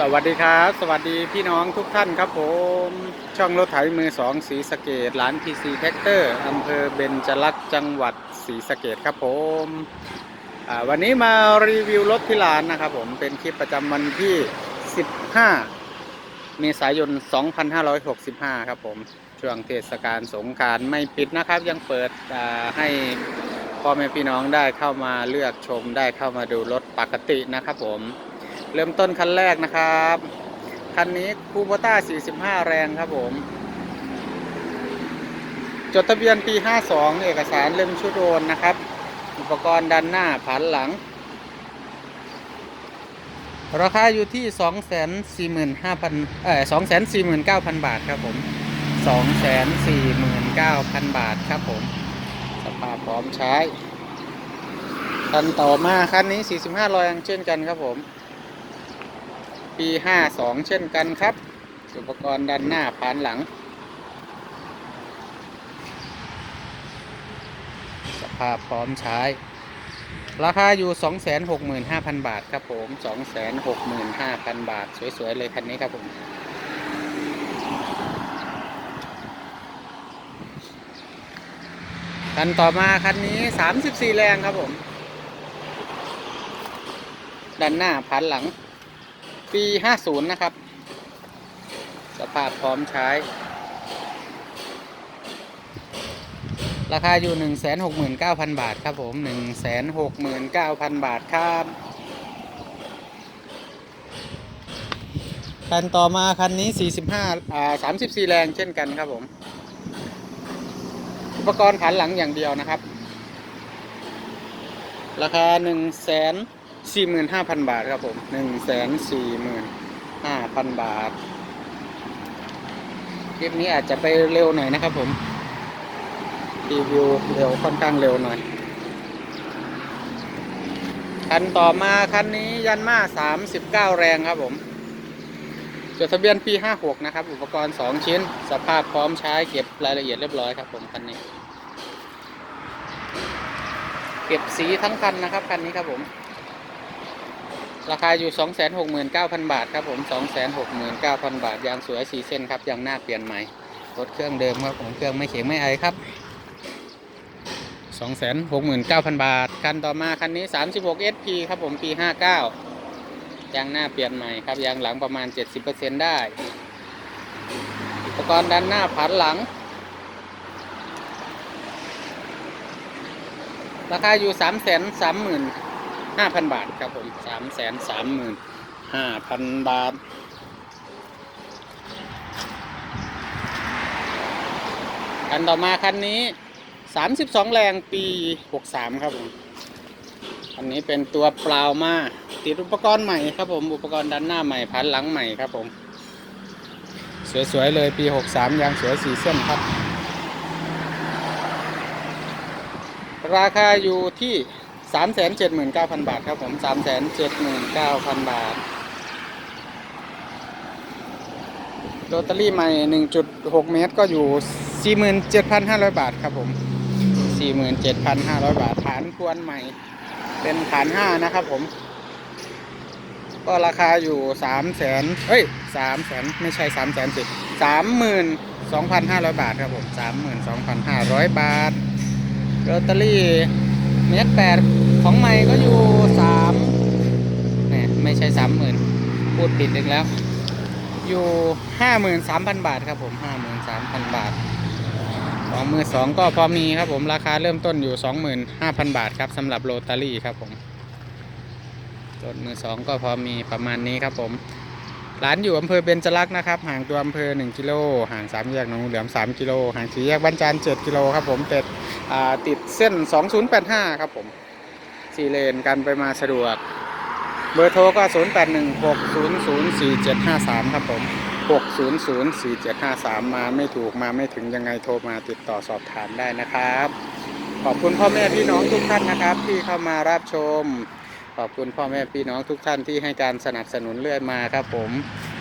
สวัสดีครับ สวัสดีพี่น้องทุกท่านครับผม ช่องรถไถมือสองสีสเกดร้านพีซีแท็กเตอร์อำเภอเบญจลักษณ์จังหวัดศรีสะเกดครับผมวันนี้มารีวิวรถที่ร้านนะครับผมเป็นคลิปประจำวันที่ 15 เมษายน 2565 ครับผมช่วงเทศกาลสงการไม่ปิดนะครับ ยังเปิดให้พ่อแม่พี่น้องได้เข้ามาเลือกชมได้เข้ามาดูรถปกตินะครับผม เริ่มต้นคันแรกนะครับ คันนี้คูโบต้า 45 แรงครับผม จดทะเบียนปี 52 เอกสารเล่มชุดโอนนะครับ อุปกรณ์ด้านหน้าผันหลัง ราคาอยู่ที่ 245,000เอ่อ249,000 บาทครับผม 249,000 บาทครับผม สภาพพร้อมใช้คันต่อมาคันนี้ 45แรงเช่นกันครับผม ปี52เช่นกันครับ อุปกรณ์ด้านหน้าผานหลัง สภาพพร้อมใช้ ราคาอยู่265,000บาทครับผม265,000บาท สวย ๆ เลยคันนี้ครับผมคันต่อมาคันนี้ 34 แรงครับผม ด้านหน้าผานหลัง ปี 50 นะครับ สภาพพร้อมใช้ ราคาอยู่ 169,000 บาทครับผม 169,000 บาทครับคันต่อมาคันนี้ 45 อ่า 34 แรงเช่นกันครับผม อุปกรณ์ผันหลังอย่างเดียวนะครับ ราคา 1 0 0 0 0 45,000บาทครับผม145,000บาท คลิปนี้อาจจะไปเร็วหน่อยนะครับผมรีวิวเร็วค่อนข้างเร็วหน่อย คันต่อมาคันนี้ยันมา39แรงครับผมจดทะเบียนปี56นะครับ อุปกรณ์2ชิ้น สภาพพร้อมใช้เก็บรายละเอียดเรียบร้อยครับผมคันนี้ เก็บสีทั้งคันนะครับคันนี้ครับผม ราคาอยู่ 269,000 บาทครับผม 269,000 บาท ยางสวยสีเส้นครับ ยางหน้าเปลี่ยนใหม่ รถเครื่องเดิมครับผม เครื่องไม่เข็งไม่ไอครับ 269,000 บาท คันต่อมาคันนี้ 36 SP ครับผม ปี 59 ยางหน้าเปลี่ยนใหม่ครับ ยางหลังประมาณ 70%ได้ อุปกรณ์ด้านหน้าผันหลังราคาอยู่ 3 3 0 0 0 5,000บาทครับผม3 3 5 0 0 5,000บาท คันต่อมาคันนี้32แรงปี63ครับผมอันนี้เป็นตัวเปล่ามาติดอุปกรณ์ใหม่ครับผม อุปกรณ์ด้านหน้าใหม่พันหลังใหม่ครับผม สวยๆเลยปี 63 ยางสวยสีเส้นครับ ราคาอยู่ที่ สามแสนเจ็ดหมื่นเก้าพันบาทครับผมสามแสนเจ็ดหมื่นเก้าพันบาทโรตารี่ใหม่หนึ่งจุดหกเมตรก็อยู่สี่หมื่นเจ็ดพันห้าร้อยบาทครับผมสี่หมื่นเจ็ดพันห้าร้อยบาทฐานควรใหม่ เป็นฐานห้านะครับผม ก็ราคาอยู่สามแสนเอ้ยสามแสนไม่ใช่สามแสนสิสามหมื่นสองพันห้าร้อยบาทครับผมสามหมื่นสองพันห้าร้อยบาทโรตารี่ เมตรแปดของใหม่ก็อยู่สามเนี่ยไม่ใช่สามหมื่นพูดผิดอีกแล้ว อยู่ห้าหมื่นสามพันบาทครับผมห้าหมื่นสามพันบาทของมือสองก็พอมีครับผมราคาเริ่มต้นอยู่สองหมื่นห้าพันบาทครับสำหรับโรตารี่ครับผมรถมือสองก็พอมีประมาณนี้ครับผม ร้านอยู่อำเภอเบญจลักษณ์นะครับ ห่างตัวอำเภอ 1 กิโล ห่างสามแยกหนองเหลือม 3 กิโล ห่างสี่แยกบ้านจาน 7 กิโลครับผมติดติดเส้น 2085 ครับผมสี่เลนกันไปมาสะดวก เบอร์โทรก็ 0816004753 ครับผม 6004753 มาไม่ถูกมาไม่ถึงยังไงโทรมาติดต่อสอบถามได้นะครับ ขอบคุณพ่อแม่พี่น้องทุกท่านนะครับ ที่เข้ามารับชม ขอบคุณพ่อแม่พี่น้องทุกท่านที่ให้การสนับสนุนเรื่อยมาครับผม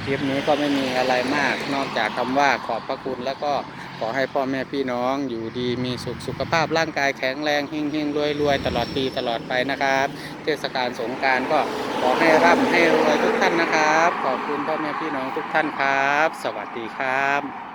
คลิปนี้ก็ไม่มีอะไรมาก นอกจากคำว่าขอบพระคุณแล้วก็ขอให้พ่อแม่พี่น้องอยู่ดีมีสุขสุขภาพร่างกายแข็งแรงเฮงเฮงรวยรวยตลอดปีตลอดไปนะครับ เทศกาลสงการก็ขอให้ร่ำให้รวยทุกท่านนะครับ ขอบคุณพ่อแม่พี่น้องทุกท่านครับ สวัสดีครับ